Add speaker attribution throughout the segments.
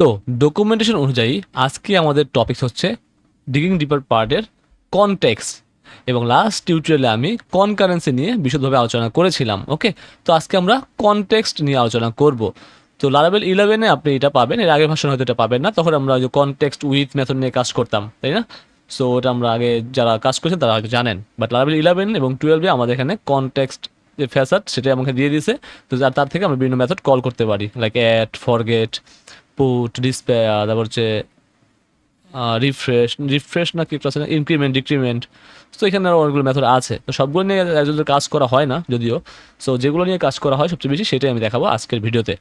Speaker 1: তো ডকুমেন্টেশন অনুযায়ী আজকে আমাদের টপিকস হচ্ছে ডিগিং ডিপার পার্টের কনটেক্স এবং লাস্ট টিউটোরিয়ালে আমি কনকারেন্সি নিয়ে বিশদভাবে আলোচনা করেছিলাম ওকে তো আজকে আমরা কনটেক্সট নিয়ে আলোচনা করব। তো লারাবেল ইলেভেনে আপনি এটা পাবেন, এর আগের ভাষণ হয়তো এটা পাবেন না, তখন আমরা কনটেক্সট উইথ মেথড নিয়ে কাজ করতাম, তাই না? সো ওটা আমরা আগে যারা কাজ করেছেন তারা হয়তো জানেন। বাট লারাবেল ইলেভেন এবং টুয়েলভে আমাদের এখানে কনটেক্সট যে ফ্যাসাড সেটা আমাকে দিয়ে দিয়েছে। তো তার থেকে আমরা বিভিন্ন মেথড কল করতে পারি like at forget put despair তারপর হচ্ছে রিফ্রেশ রিফ্রেশ না কি আছে ইনক্রিমেন্ট ডিক্রিমেন্ট তো এখানে আরও অনেকগুলো মেথড আছে। তো সবগুলো নিয়ে একজনের কাজ করা হয় না, যদিও। সো যেগুলো নিয়ে কাজ করা হয়, সবচেয়ে বেশি সেটাই আমি দেখাবো আজকের ভিডিওতে।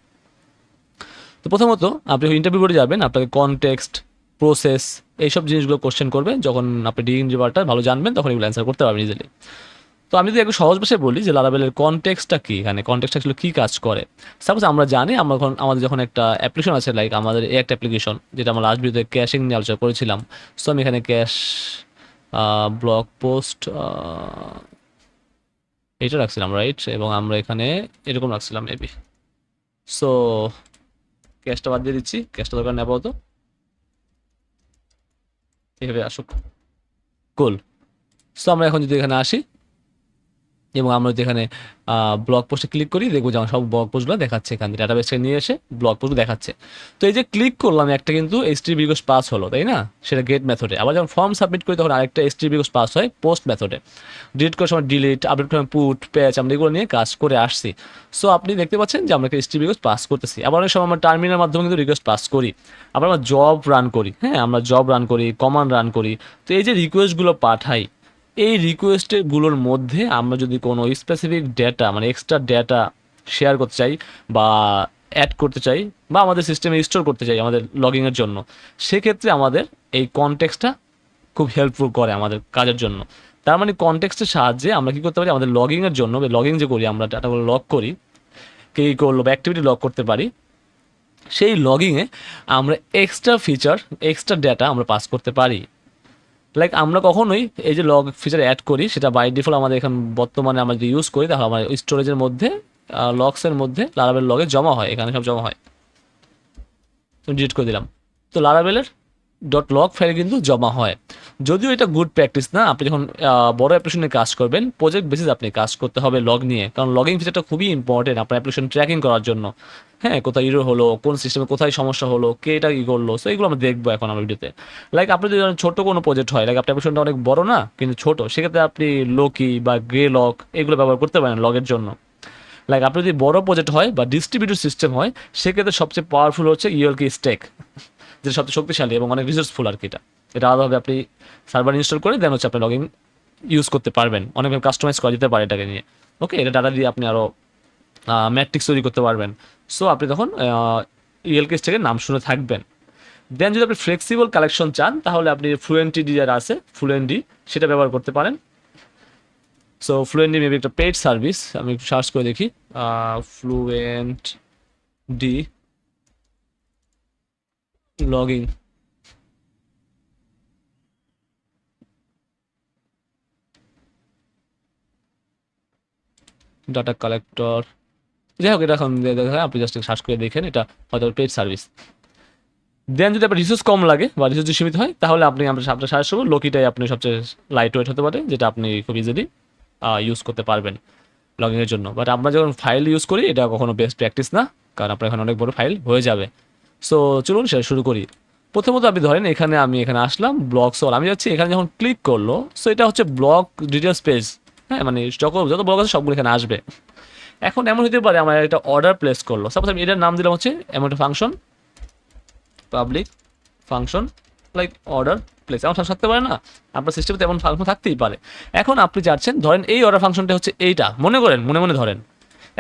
Speaker 1: তো প্রথমত, আপনি ইন্টারভিউ করে যাবেন, আপনাকে কনটেক্সট প্রসেস এইসব জিনিসগুলো কোশ্চেন করবে। যখন আপনি ডিগ্রি ভালো জানবেন, তখন এগুলো অ্যান্সার করতে পারবেন ইজিলি তো আমি যদি একটু সহজ ভাষায় বলি যে লারাবেলের কনটেক্সটটা কী? এখানে কনটেক্সট আসলে কী কাজ করে? সাপোজ আমরা জানি আমরা যখন, আমাদের যখন একটা অ্যাপ্লিকেশন আছে লাইক আমাদের এই একটা অ্যাপ্লিকেশন যেটা আমরা লাস্ট ভিডিওতে ক্যাশিং নিয়ে আলোচনা করেছিলাম। সো আমি এখানে ক্যাশ ব্লগ পোস্ট এটা রাখছিলাম রাইট এবং আমরা এখানে এরকম রাখছিলাম মেবি সো ক্যাশটা বাদ দিয়ে দিচ্ছি। ক্যাশটা দরকার নেব তো এভাবে আসুক। কুল সো আমরা এখন যদি এখানে আসি এবং আমরা যদি এখানে ব্লগ পোস্টে ক্লিক করি, দেখব যে আমার সব ব্লগ পোস্টগুলো দেখাচ্ছে এখানে ডাটাবেস থেকে নিয়ে এসে ব্লগ পোস্ট দেখাচ্ছে। তো এই যে ক্লিক করলাম, একটা কিন্তু এস টি বিকোস পাস হলো, তাই না? সেটা গেট মেথডে আবার যখন ফর্ম সাবমিট করি, তখন আরেকটা এস টি বিকোস পাস হয় পোস্ট মেথডে ডিলিট করার সময় ডিলিট আপডেট করার পুট প্যাচ আমরা এগুলো নিয়ে কাজ করে আসছি। সো আপনি দেখতে পাচ্ছেন যে আমরা এস টি বিকোস পাস করতেছি। আবার অনেক সময় আমরা টার্মিনাল মাধ্যমে কিন্তু রিকোয়েস্ট পাস করি। আবার আমরা জব রান করি হ্যাঁ? আমরা জব রান করি কমান্ড রান করি। তো এই যে রিকোয়েস্টগুলো পাঠাই এই রিকোয়েস্টগুলোর মধ্যে আমরা যদি কোনো স্পেসিফিক ডেটা মানে এক্সট্রা ডেটা শেয়ার করতে চাই বা অ্যাড করতে চাই বা আমাদের সিস্টেমে স্টোর করতে চাই আমাদের লগিংয়ের জন্য, সেক্ষেত্রে আমাদের এই কনটেক্সটটা খুব হেল্পফুল করে আমাদের কাজের জন্য। তার মানে কনটেক্সটের সাহায্যে আমরা কী করতে পারি? আমাদের লগিংয়ের জন্য লগিং যে করি, আমরা ডাটাগুলো লগ করি, কে কী করল, বা অ্যাক্টিভিটি লগ করতে পারি, সেই লগিংয়ে আমরা এক্সট্রা ফিচার এক্সট্রা ডেটা আমরা পাস করতে পারি। লাইক আমরা কখনোই এই যে লগ ফিচার অ্যাড করি, সেটা বাই ডিফল্ট আমাদের এখন বর্তমানে আমরা যদি ইউজ করি, তাহলে আমার স্টোরেজের মধ্যে লগসের মধ্যে লারাবেল লগে জমা হয়, এখানে সব জমা হয়। ডিলিট করে দিলাম। তো লারাবেলের ডট লগ ফাইল কিন্তু জমা হয়। যদিও এটা গুড প্র্যাকটিস না, আপনি যখন বড় অ্যাপ্লিকেশনে কাজ করবেন প্রজেক্ট বেসিস আপনি কাজ করতে হবে লগ নিয়ে। কারণ লগিং ফিচারটা খুবই ইম্পর্টেন্ট আপনার অ্যাপ্লিকেশন ট্র্যাকিং করার জন্য। হ্যাঁ কোথায় ইরো হলো, কোন সিস্টেমে কোথায় সমস্যা হলো, কে এটা কী করল সো এগুলো আমরা দেখব এখন আমার ভিডিওতে লাইক আপনি যদি ছোট কোনো প্রজেক্ট হয় লাইক আপনার অ্যাপ্লিকেশনটা অনেক বড় না, কিন্তু ছোট, সেক্ষেত্রে আপনি লোকি বা গ্রে লক এগুলো ব্যবহার করতে পারেন লগের জন্য। লাইক আপনার যদি বড় প্রজেক্ট হয় বা ডিস্ট্রিবিউটেড সিস্টেম হয়, সেক্ষেত্রে সবচেয়ে পাওয়ারফুল হচ্ছে ইউএলকি স্টেক যেটা সবচেয়ে শক্তিশালী এবং অনেক রিসোর্সফুল আর কি এটা। এটা আলাদাভাবে আপনি সার্ভার ইনস্টল করে দেন হচ্ছে আপনি লগিং ইউজ করতে পারবেন। অনেকভাবে কাস্টমাইজ করা যেতে পারে এটাকে নিয়ে। ওকে এটা ডাটা দিয়ে আপনি আরও ম্যাট্রিক্স তৈরি করতে পারবেন। সো আপনি তখন ইএলকেস থেকে নাম শুনে থাকবেন। দেন যদি আপনি ফ্লেক্সিবল কালেকশন চান, তাহলে আপনি ফ্লুয়েন্টি ডি যারা আছে ফ্লুয়েন্টি সেটা ব্যবহার করতে পারেন। সো ফ্লুয়েন্টি মেবি একটা পেড সার্ভিস আমি একটু সার্চ করে দেখি। Fluent D logging data collector যাই হোক, এটা এখন আপনি জাস্ট সার্চ করে দেখেন, এটা হয়তো পেড সার্ভিস দেন যদি আপনার রিসোর্স কম লাগে বা রিসোর্স সীমিত হয়, তাহলে আপনি আপনার সাজেস্ট করব। লোকিটাই আপনি সবচেয়ে লাইট ওয়েট হতে পারে, যেটা আপনি খুব ইজিলি ইউজ করতে পারবেন লগিংয়ের জন্য। বাট আমরা যখন ফাইল ইউজ করি, এটা কখনো বেস্ট প্র্যাকটিস না, কারণ আপনার এখানে অনেক বড় ফাইল হয়ে যাবে। সো চলুন সেটা শুরু করি। প্রথমত আপনি ধরেন এখানে আমি এখানে আসলাম ব্লগ সোল আমি যাচ্ছি, এখানে যখন ক্লিক করল সো এটা হচ্ছে ব্লগ ডিটেলস পেজ হ্যাঁ মানে যত যত ব্লগ আছে সবগুলো এখানে আসবে। এখন এমন হতে পারে আমার একটা অর্ডার প্লেস করল। সাপোজ আমি এটার নাম দিলাম হচ্ছে, এমন একটা function public function like order place এমন থাকতে পারে না? আপনার সিস্টেমে তেমন ফাংশন থাকতেই পারে। এখন আপনি চাচ্ছেন ধরেন এই অর্ডার ফাংশনটা হচ্ছে এইটা। মনে করেন, মনে মনে ধরেন।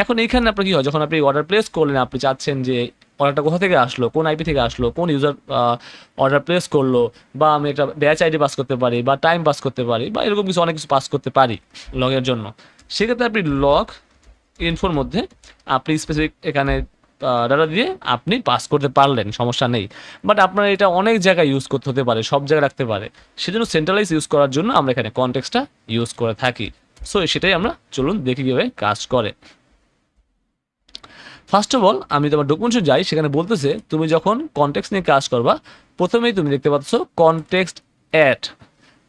Speaker 1: এখন এইখানে আপনার কী হয়? যখন আপনি অর্ডার প্লেস করলেন, আপনি চাচ্ছেন যে অর্ডারটা কোথা থেকে আসলো, কোন আইপি থেকে আসলো, কোন ইউজার অর্ডার প্লেস করল, বা আমি একটা ব্যাচ আইডি পাস করতে পারি, বা টাইম পাস করতে পারি, বা এরকম কিছু অনেক কিছু পাস করতে পারি লগের জন্য। সেক্ষেত্রে আপনি লগ ইনফোর মধ্যে আপনি স্পেসিফিক এখানে ডাটা দিয়ে আপনি পাস করতে পারলেন, সমস্যা নেই। বাট আপনার এটা অনেক জায়গায় ইউজ করতে হতে পারে, সব জায়গায় রাখতে পারে। সেজন্য সেন্ট্রালাইজ ইউজ করার জন্য আমরা এখানে কনটেক্সটটা ইউজ করে থাকি। সো সেটাই আমরা চলুন দেখি কীভাবে কাজ করে। ফার্স্ট অফ অল আমি তোমার ডকুমেন্টসে যাই, সেখানে বলতেছে, তুমি যখন কনটেক্সট নিয়ে কাজ করবা, প্রথমেই তুমি দেখতে পাচ্ছ কনটেক্সট অ্যাড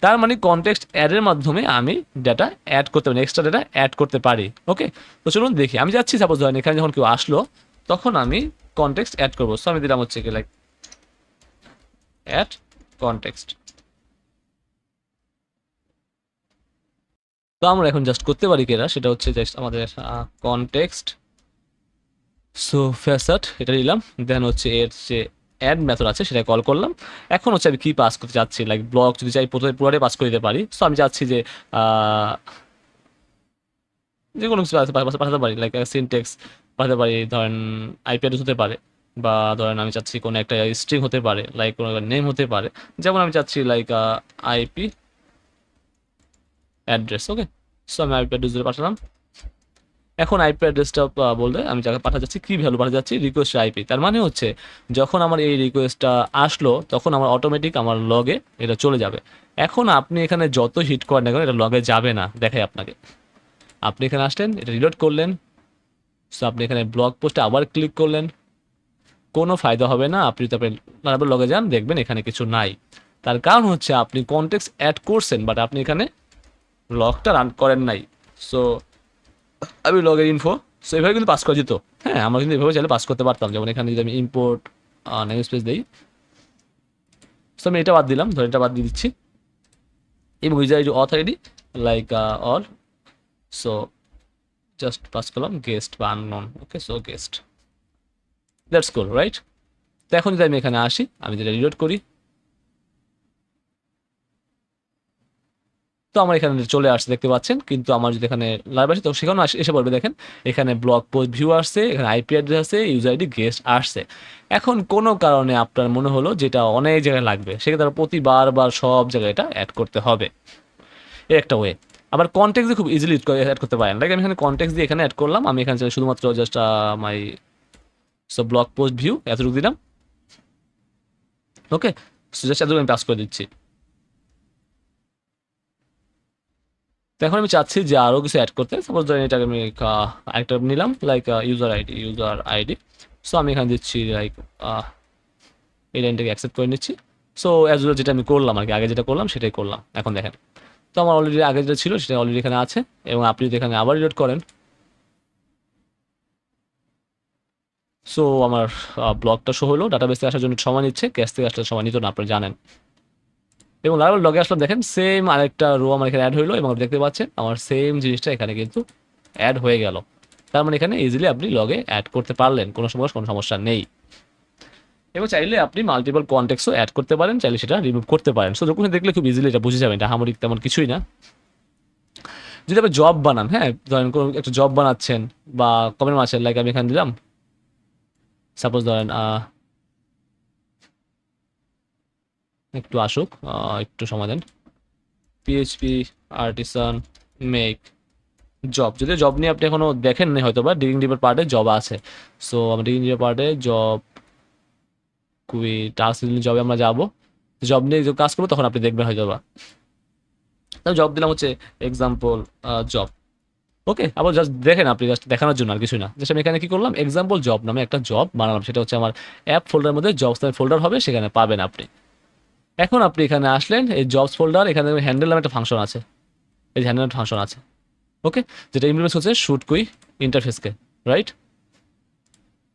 Speaker 1: তার মানে কনটেক্সট অ্যাডের মাধ্যমে আমি ডাটা অ্যাড করতে পারি এক্সট্রা ডাটা অ্যাড করতে পারি ওকে তো চলুন দেখি। আমি যাচ্ছি সাপোজ ধরেন, এখানে যখন কেউ আসলো, তখন আমি কনটেক্সট অ্যাড করব। সো আমি দিলাম হচ্ছে কি লাইক অ্যাড কনটেক্সট তো আমরা এখন জাস্ট করতে পারি কেরা সেটা হচ্ছে জাস্ট আমাদের কনটেক্সট সো ফ্যাসাট এটা নিলাম। দেন হচ্ছে এর যে অ্যাড মেথড আছে, সেটা কল করলাম। এখন হচ্ছে আমি কি পাস করতে চাচ্ছি লাইক ব্লক যদি চাই, প্রথমে পুরোটাই পাস করে দিতে পারি। সো আমি চাচ্ছি যে যে কোনো কিছু পাঠাতে পারি- লাইক সিনটেক্স পাঠাতে পারি। ধরেন আইপি অ্যাড্রেস হতে পারে বা ধরেন আমি চাচ্ছি কোনো একটা স্ট্রিং হতে পারে। লাইক কোনো একটা নেম হতে পারে। যেমন আমি চাচ্ছি like IP address okay so আমি আইপি অ্যাড্রেস পাঠালাম। এখন আইপি অ্যাড্রেসটা বলতে আমি যাকে পাঠা যাচ্ছি কি ভ্যালু পাঠা যাচ্ছি রিকোয়েস্ট আইপি তার মানে হচ্ছে, যখন আমার এই রিকোয়েস্টটা আসলো, তখন আমার অটোমেটিক আমার লগে এটা চলে যাবে। এখন আপনি এখানে যত হিট করেন না কেন, এটা লগে যাবে না, দেখাই আপনাকে। আপনি এখানে আসলেন, এটা রিলোড করলেন। সো আপনি এখানে ব্লগ পোস্টে আবার ক্লিক করলেন। কোনো ফায়দা হবে না, আপনি তারপরে তারপর লগে যান, দেখবেন এখানে কিছু নাই। তার কারণ হচ্ছে, আপনি কন্টেক্স অ্যাড করছেন বাট আপনি এখানে লগটা রান করেন নাই। সো আমি লগের ইনফো সো এভাবে কিন্তু পাস করা যেত। হ্যাঁ আমরা কিন্তু এভাবে চাইলে পাস করতে পারতাম। যেমন এখানে যদি আমি ইম্পোর্ট নেম স্পেস দিই। সো আমি এটা বাদ দিলাম, ধর এটা বাদ দিয়ে দিচ্ছি। এবং user ID auth ID like or so just pass করলাম গেস্ট বা unknown okay so guest that's cool right তো এখন যদি আমি এখানে আসি, আমি যেটা রিলোড করি তো আমার এখানে চলে আসছে, দেখতে পাচ্ছেন। কিন্তু আমার যদি এখানে লাইভ আসে, তো সেখানে এসে পড়বে, দেখেন। এখানে ব্লগ পোস্ট ভিউ আসছে, এখানে আইপি অ্যাড্রেস আছে ইউজার আইডি গেস্ট আসছে। এখন কোনো কারণে আপনার মনে হলো যেটা অনেক জায়গায় লাগবে সেক্ষেত্রে প্রতিবার বার সব জায়গায় এটা অ্যাড করতে হবে? এর একটা ওয়ে আবার কন্টেক্ট দিয়ে খুব ইজিলি অ্যাড করতে পারেন। লাইক আমি এখানে কন্টেক্ট দিয়ে এখানে অ্যাড করলাম, আমি এখানে শুধুমাত্র just my so blog post view এতটুকু দিলাম। ওকে সো জাস্ট এতটুকু আমি পাস করে দিচ্ছি। তো এখন আমি চাচ্ছি যে আরও কিছু অ্যাড করতে। সাপোজ ধরেন এটাকে আমি একটা নিলাম like user ID user ID so আমি এখানে দিচ্ছি লাইক এই লাইনটাকে অ্যাকসেপ্ট করে নিচ্ছি। সো অ্যাজ ওয়েল যেটা আমি করলাম আর কি, আগে যেটা করলাম সেটাই করলাম, এখন দেখেন। তো আমার অলরেডি আগে যেটা ছিল সেটা অলরেডি এখানে আছে, এবং আপনি যদি এখানে আবার রিলোড করেন সো আমার ব্লগটা শো হলো ডাটাবেস আসার জন্য সময় নিচ্ছে ক্যাশ থেকে আসলে সময় নিত না, আপনি জানেন। এবং লাইভ লগে আসলাম। দেখেন সেম আরেকটা রো আমার এখানে অ্যাড হইল এবং দেখতে পাচ্ছেন, আমার সেম জিনিসটা এখানে কিন্তু অ্যাড হয়ে গেল। তার মানে এখানে ইজিলি আপনি লগে অ্যাড করতে পারলেন, কোনো সময় কোনো সমস্যা নেই। এবং চাইলে আপনি মাল্টিপল কন্টেক্সও অ্যাড করতে পারেন, চাইলে সেটা রিমুভ করতে পারেন। সো যখন দেখলে খুব ইজিলি এটা বুঝে যাবেন এটা হামরিক তেমন কিছুই না। যদি আপনি জব বানান হ্যাঁ ধরেন কোনো একটা জব বানাচ্ছেন বা কমেন্ট মারছেন লাইক আমি এখানে দিলাম সাপোজ ধরেন একটু আসুক একটু সময় দেন। পিএইচপি আর্টিসান মেক জব যদি জব নিয়ে আপনি এখনও দেখেন নাই হয়তো বা ডিগিং ডিপের পার্টে জব আছে। সো আমরা ডিগিং ডিপের পার্টে জব খুবই টাস্ক জবে আমরা যাব। জব নিয়ে যে কাজ করব, তখন আপনি দেখবেন হয়তো বা। তাহলে জব দিলাম হচ্ছে এক্সাম্পল জব ওকে আবার জাস্ট দেখেন আপনি জাস্ট দেখানোর জন্য আর কিছু না। জাস্ট আমি এখানে কি করলাম? এক্সাম্পল জব নামে একটা জব বানালাম। সেটা হচ্ছে আমার অ্যাপ ফোল্ডারের মধ্যে জবস ফোল্ডার হবে, সেখানে পাবেন আপনি। এখন আপনি এখানে আসলেন, এই জবস ফোল্ডার এখানে হ্যান্ডেল নামে একটা ফাংশন আছে। এই হ্যান্ডেল একটা ফাংশন আছে। ওকে যেটা ইমপ্লিমেন্ট হচ্ছে শুট কুই ইন্টারফেসকে রাইট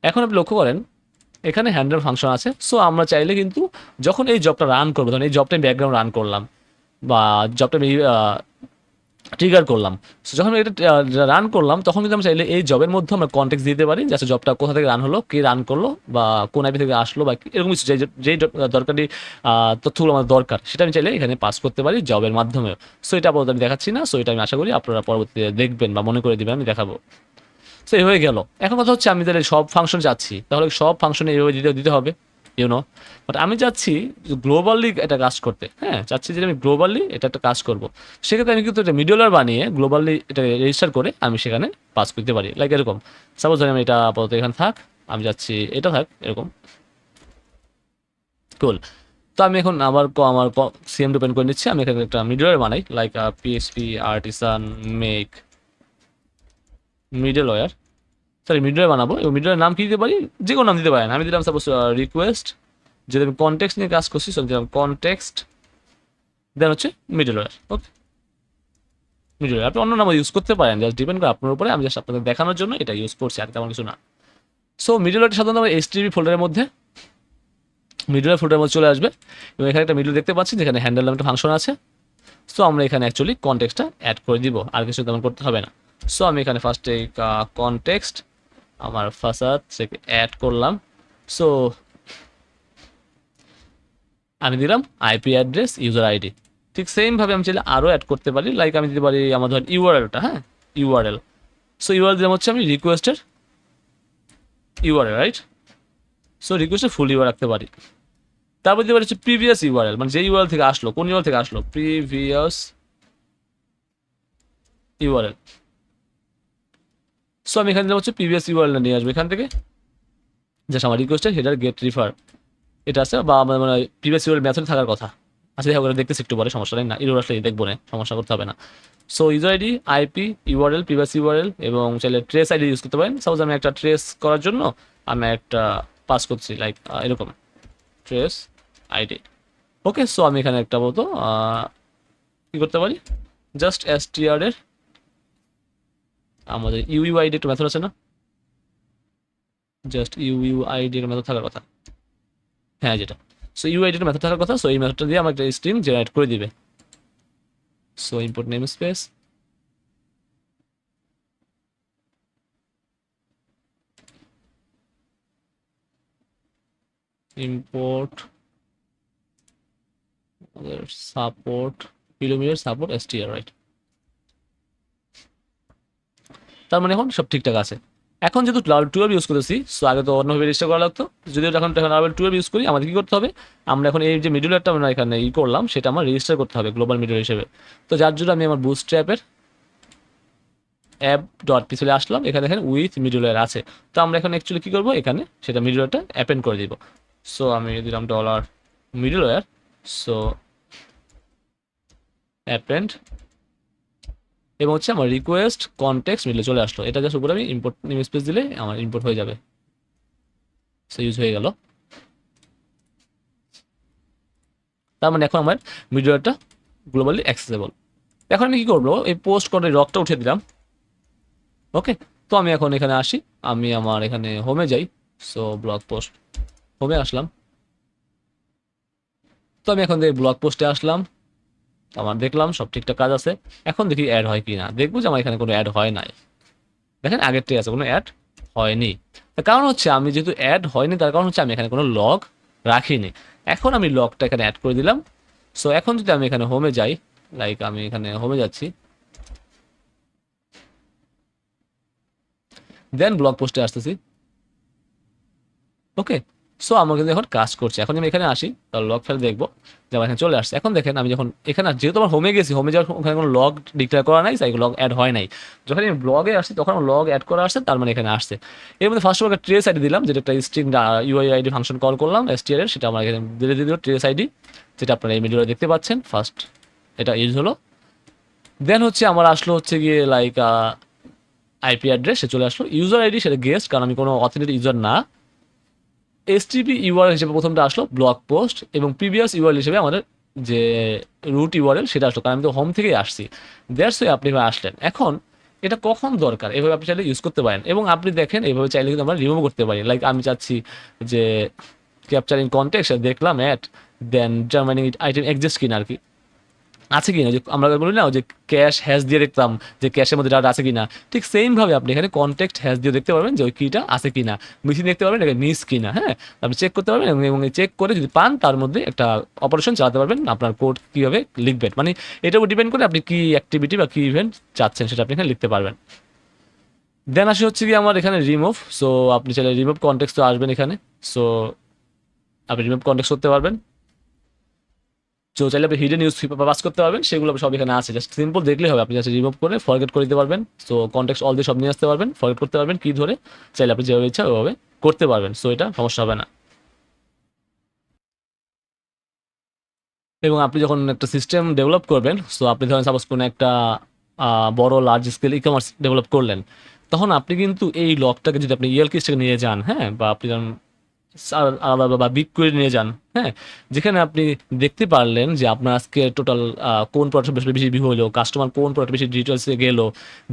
Speaker 1: এখন আপনি লক্ষ্য করেন, এখানে হ্যান্ডেল ফাংশন আছে। সো আমরা চাইলে কিন্তু যখন এই জবটা রান করব, ধরুন এই জবটা আমি ব্যাকগ্রাউন্ড রান করলাম, বা জবটা আমি ট্রিগার করলাম। সো যখন আমি এটা রান করলাম, তখন কিন্তু আমরা চাইলে এই জবের মধ্যে আমরা কন্টেক্ট দিতে পারি যে আচ্ছা জবটা কোথা থেকে রান হলো, কে রান করল, বা কোন আইপি থেকে আসলো, বা এরকম কিছু, যে- দরকারি তথ্যগুলো আমার দরকার, সেটা আমি চাইলে এখানে পাস করতে পারি জবের মাধ্যমে। সো এটা আপাতত আমি দেখাচ্ছি না। সো এটা আমি আশা করি আপনারা পরবর্তীতে দেখবেন বা মনে করে দিবেন, আমি দেখাবো। সো এই হয়ে গেল। এখন কথা হচ্ছে আমি তাহলে সব ফাংশন চাচ্ছি। তাহলে সব ফাংশনে এইভাবে দিতে দিতে হবে। ইউনো বাট আমি চাচ্ছি গ্লোবালি এটা কাজ করতে। হ্যাঁ চাচ্ছি যে আমি গ্লোবালি এটা একটা কাজ করব। সেক্ষেত্রে আমি কিন্তু একটা মিডিওলার বানিয়ে গ্লোবালি এটা রেজিস্টার করে আমি সেখানে পাস করতে পারি। লাইক এরকম। সাপোজ আমি এটা আপাতত এখানে থাক, আমি যাচ্ছি এটা থাক, এরকম। কুল তো আমি এখন আবার ক- আমার সিএম ডিপেন্ড করে নিচ্ছি। আমি এখানে একটা মিডলওয়্যার বানাই। Like PHP artisan make middleware sorry মিডলের বানাবো। এবং মিডলের নাম কি দিতে পারি? যে কোনো নাম দিতে পারেন। আমি দিলাম সাপোজ রিকোয়েস্ট যদি আমি কনটেক্সট নিয়ে কাজ করছি সো দিলাম কনটেক্সট দেন হচ্ছে মিডলওয়্যার ওকে মিডলওয়্যার আপনি অন্য নাম ইউজ করতে পারেন। জাস্ট ডিপেন্ড করে আপনার উপরে, আমি জাস্ট আপনাদের দেখানোর জন্য এটা ইউজ করছি আর তেমন কিছু না। সো মিডলওয়্যারটা সাধারণত আমার এইচটিভি ফোল্ডারের মধ্যে মিডলওয়্যার ফোল্ডারের মধ্যে চলে আসবে। এবং এখানে একটা মিডল দেখতে পাচ্ছি, যেখানে হ্যান্ডেল নামে একটা ফাংশন আছে। সো আমরা এখানে অ্যাকচুয়ালি কনটেক্সটটা অ্যাড করে দিব। আর কিছু তেমন করতে হবে না। সো আমি এখানে ফার্স্টে কনটেক্সট আমার ফাসাদ সেকে অ্যাড করলাম। সো আমি দিলাম আইপি অ্যাড্রেস ইউজার আইডি ঠিক সেমভাবে আমি চাইলে আরও অ্যাড করতে পারি লাইক আমি দিতে পারি আমার ধর ইউআরএলটা হ্যাঁ? ইউআরএল সো ইউআরএল দিলাম হচ্ছে আমি রিকোয়েস্টের ইউআরএল রাইট সো রিকোয়েস্টের ফুল ইউআর রাখতে পারি। তারপর দিতে পারি হচ্ছে প্রিভিয়াস ইউআরএল মানে যে ইউআরএল থেকে আসলো, কোন ইউআরএল থেকে আসলো? প্রিভিয়াস ইউআরএল সো আমি এখানে দিলাম হচ্ছে প্রিভিয়াস ইউআরএলটা নিয়ে আসব। এখান থেকে জাস্ট আমার রিকোয়েস্টের হেডার গেট রিফার এটা আছে, বা আমার মানে প্রিভিয়াস ইউআরএল মেথড থাকার কথা। আচ্ছা দেখো ওরা দেখতেছি একটু পরে সমস্যা নেই না। ইউআর আসলে দেখব না, সমস্যা করতে হবে না। So user ID IP URL previous URL এবং চাইলে ট্রেস আইডি ইউজ করতে পারেন। সাপোজ আমি একটা ট্রেস করার জন্য আমি একটা পাস করছি লাইক এরকম। ট্রেস আইডি ওকে সো আমি এখানে একটা বলতো কী করতে পারি? জাস্ট এস এর আমাদের ইউইউআইডি একটা মেথড আছে না? জাস্ট ইউইউআইডি এর মেথড থাকার কথা। হ্যাঁ যেটা। সো ইউআইডি এর মেথড থাকার কথা সো এই মেথডটা দিয়ে আমার একটা স্ট্রিং জেনারেট করে দিবে। So import namespace import support kilometre support STR right তার মানে এখন সব ঠিকঠাক আছে। এখন যেহেতু টুয়েলভ ইউজ করতেছি সো আগে তো অন্যভাবে রেজিস্টার করা লাগতো। যদিও এখন এখন লাভেল টুয়েলভ ইউজ করি, আমাদের কী করতে হবে? আমরা এখন এই যে মিডলটা আমরা এখানে ই করলাম, সেটা আমার রেজিস্টার করতে হবে গ্লোবাল মিডল হিসেবে। তো যার জন্য আমি আমার বুস্ট অ্যাপের অ্যাপ ডট পিছলে আসলাম। এখানে দেখেন উইথ মিডলওয়্যার আছে। তো আমরা এখন অ্যাকচুয়ালি কী করব? এখানে সেটা মিডলওয়্যারটা অ্যাপেন্ড করে দিব। সো আমি দিলাম ডলার মিডলওয়্যার সো অ্যাপেন্ড এবং হচ্ছে আমার রিকোয়েস্ট কনটেক্সট মিলে চলে আসলো। এটা জাস্ট উপরে আমি ইম্পোর্ট নেম স্পেস দিলে আমার ইম্পোর্ট হয়ে যাবে। সে ইউজ হয়ে গেল। তার মানে এখন আমার মিডিয়াটা গ্লোবালি অ্যাক্সেসেবল এখন আমি কী করব? এই পোস্ট করে রকটা উঠে দিলাম। ওকে তো আমি এখন এখানে আসি। আমি আমার এখানে হোমে যাই। সো ব্লগ পোস্ট হোমে আসলাম। তো আমি এখন ব্লগ পোস্টে আসলাম আমার দেখলাম সব ঠিকঠাক কাজ আছে। এখন দেখি অ্যাড হয় কি না দেখব যে আমার এখানে কোনো অ্যাড হয় নাই। দেখেন আগেরটাই আছে, কোনো অ্যাড হয়নি। তার কারণ হচ্ছে আমি যেহেতু অ্যাড হয়নি, তার কারণ হচ্ছে আমি এখানে কোনো লগ রাখিনি। এখন আমি লগটা এখানে অ্যাড করে দিলাম। সো এখন যদি আমি এখানে হোমে যাই লাইক আমি এখানে হোমে যাচ্ছি দেন ব্লগ পোস্টে আসতেছি। ওকে সো আমার কিন্তু এখন কাজ করছে। এখন আমি এখানে আসি তাহলে লগ ফেলে দেখব। যে আমার এখানে চলে আসছে। এখন দেখেন, আমি যখন এখানে যেহেতু আমার হোমে গেছি হোমে যাওয়ার ওখানে কোনো লগ ডিক্লেয়ার করা নাই, তাই লগ অ্যাড হয় নাই। যখন আমি ব্লগে আসছি তখন আমার লগ অ্যাড করা আসছে, তার মানে এখানে আসছে। এর মধ্যে ফার্স্ট অফ একটা ট্রেস আইডি দিলাম, যেটা একটা string UI ID function call করলাম এসটিআর এর সেটা আমার এখানে দিলে দিয়ে দিল ট্রেস আইডি যেটা আপনারা এই ভিডিওটা দেখতে পাচ্ছেন। ফার্স্ট এটা ইউজ হলো। দেন হচ্ছে আমার আসলো হচ্ছে গিয়ে লাইক আইপি অ্যাড্রেস সে চলে আসলো। ইউজার আইডি সেটা গেস্ট কারণ আমি কোনো অথেন্টিক ইউজার না। এসটিপি ইউআরএল হিসেবে প্রথমটা আসলো ব্লগ পোস্ট এবং প্রিভিয়াস ইউআরএল হিসেবে আমাদের যে রুট ইউআরএল সেটা আসলো, কারণ আমি তো হোম থেকেই আসছি। দ্যাটস ওয়ে আপনি আসলেন। এখন এটা কখন দরকার? এভাবে আপনি চাইলে ইউজ করতে পারেন। এবং আপনি দেখেন, এভাবে চাইলে কিন্তু আমরা রিমুভ করতে পারি। লাইক আমি চাচ্ছি যে ক্যাপচারিং কন্টেক্ট দেখলাম at then Germany item exist কিনা আর কি। আছে কিনা? যে আমরা বলি না, যে ক্যাশ হ্যাশ দিয়ে দেখতাম যে ক্যাশের মধ্যে ডাটা আছে কিনা। ঠিক সেমভাবে আপনি এখানে কন্ট্যাক্ট হ্যাশ দিয়ে দেখতে পারবেন যে ওই কিটা আছে কিনা। মেশিন দেখতে পারবেন এটা মিস কিনা হ্যাঁ? আপনি চেক করতে পারবেন এবং চেক করে যদি পান, তার মধ্যে একটা অপারেশন চালাতে পারবেন। আপনার কোড কীভাবে লিখবেন? মানে এটার উপর ডিপেন্ড করে আপনি কী অ্যাক্টিভিটি বা কী ইভেন্ট চাচ্ছেন সেটা আপনি এখানে লিখতে পারবেন। দেন আসে হচ্ছে কি আমার এখানে রিমুভ সো আপনি চাইলে রিমুভ কন্টেক্স তো আসবেন এখানে। সো আপনি রিমুভ কন্টেক্স করতে পারবেন। তো চাইলে আপনি হিডেন ইউজ পাস করতে পারবেন, সেগুলো সব এখানে আছে। জাস্ট সিম্পল দেখলেই হবে, আপনি জাস্ট রিমুভ করে ফরগেট করে দিতে পারবেন। সো কন্ট্যাক্ট অল দিয়ে সব নিয়ে আসতে পারবেন ফরগেট করতে পারবেন, কি ধরে, চাইলে আপনি যেভাবে ইচ্ছা ওইভাবে করতে পারবেন। সো এটা সমস্যা হবে না। এবং আপনি যখন একটা সিস্টেম ডেভেলপ করবেন সো আপনি ধরেন সাপোজ কোনো একটা বড় large scale e commerce develop করলেন, তখন আপনি কিন্তু এই লকটাকে যদি আপনি ইয়েল কেসটাকে নিয়ে যান হ্যাঁ বা আপনি যেমন সা- আলাদা বা বিক করে নিয়ে যান হ্যাঁ? যেখানে আপনি দেখতে পারলেন যে আপনার আজকে টোটাল কোন প্রোডাক্ট বেশি ভিউ হলো কাস্টমার কোন প্রোডাক্ট বেশি ডিটেলসে গেলো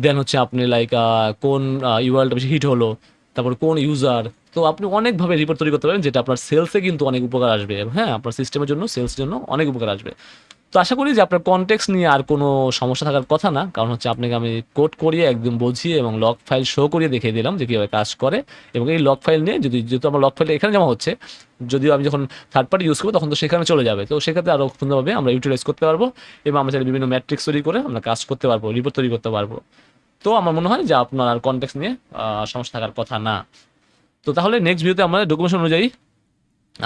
Speaker 1: দেন হচ্ছে আপনি লাইক কোন ইউআরটা বেশি হিট হলো, তারপর কোন ইউজার তো আপনি অনেকভাবে রিপোর্ট তৈরি করতে পারেন যেটা আপনার সেলসে কিন্তু অনেক উপকার আসবে হ্যাঁ? আপনার সিস্টেমের জন্য সেলসের জন্য অনেক উপকার আসবে। তো আশা করি যে আপনার কনটেক্স নিয়ে আর কোনো সমস্যা থাকার কথা না। কারণ হচ্ছে আপনাকে আমি কোড করিয়ে একদম বুঝিয়ে এবং লক ফাইল শো করিয়ে দেখিয়ে দিলাম যে কীভাবে কাজ করে এবং এই লক ফাইল নিয়ে যদি, যেহেতু আমার লক ফাইলটা এখানে জমা হচ্ছে, যদিও আমি যখন থার্ড পার্টি ইউজ করব তখন তো সেখানে চলে যাবে। তো সেক্ষেত্রে আরও সুন্দরভাবে আমরা ইউটিলাইজ করতে পারব এবং আমরা চাইলে বিভিন্ন ম্যাট্রিক্স তৈরি করে আমরা কাজ করতে পারব রিপোর্ট তৈরি করতে পারব। তো আমার মনে হয় যে আপনার আর কনটেক্স নিয়ে সমস্যা থাকার কথা না। তো তাহলে নেক্সট ভিডিওতে আমরা ডকুমেন্টেশন অনুযায়ী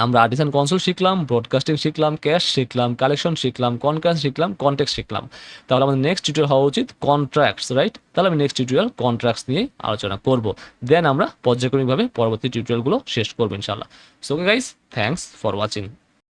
Speaker 1: আমরা আর্টিসান কনসোল শিখলাম ব্রডকাস্টিং শিখলাম ক্যাশ শিখলাম কালেকশন শিখলাম কনকারেন্স শিখলাম কন্টেক্ট শিখলাম। তাহলে আমাদের নেক্সট টিউটোরিয়াল হওয়া উচিত কন্ট্রাক্টস রাইট তাহলে আমি নেক্সট টিউটোরিয়াল কন্ট্রাক্টস নিয়ে আলোচনা করব। দেন আমরা পর্যায়ক্রমিকভাবে পরবর্তী টিউটোরিয়ালগুলো শেষ করব ইনশাল্লাহ so guys thanks for watching